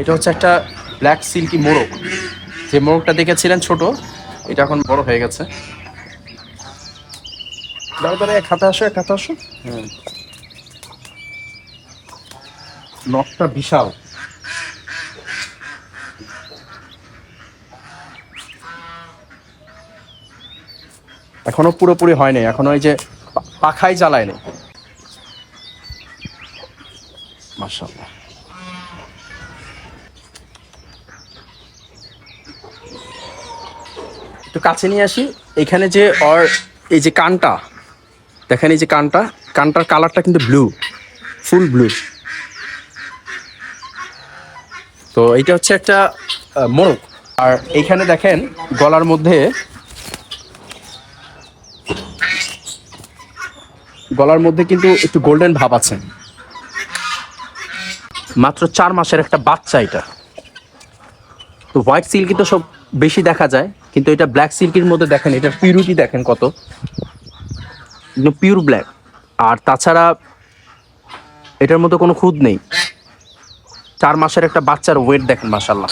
এটা হচ্ছে একটা ব্ল্যাক সিল্কি মোরগ। যে মোরগটা দেখেছিলেন ছোট, এটা এখন বড় হয়ে গেছে। এক হাতে আসো, এক হাতে আসো। নখটা বিশাল। এখনও পুরোপুরি হয়নি এখনও ওই যে পাখাই জ্বালায়নি মাশাআল্লাহ। একটু কাছে নিয়ে আসি। এখানে যে অর এই যে কানটা, দেখেন এই যে কানটা, কানটার কালারটা কিন্তু ব্লু ফুল ব্লু তো এইটা হচ্ছে একটা মোরগ। আর এইখানে দেখেন গলার মধ্যে গলার মধ্যে কিন্তু একটু গোল্ডেন ভাব আছে। মাত্র চার মাসের একটা বাচ্চা এটা। তো হোয়াইট সিল্কি কিন্তু সব বেশি দেখা যায়, কিন্তু এটা ব্ল্যাক সিল্কের মধ্যে দেখেন, এটা পিউরিটি দেখেন কত। পিওর ব্ল্যাক আর তাছাড়া এটার মধ্যে কোনো খুদ নেই। চার মাসের একটা বাচ্চার ওয়েট দেখেন মাসাল্লাহ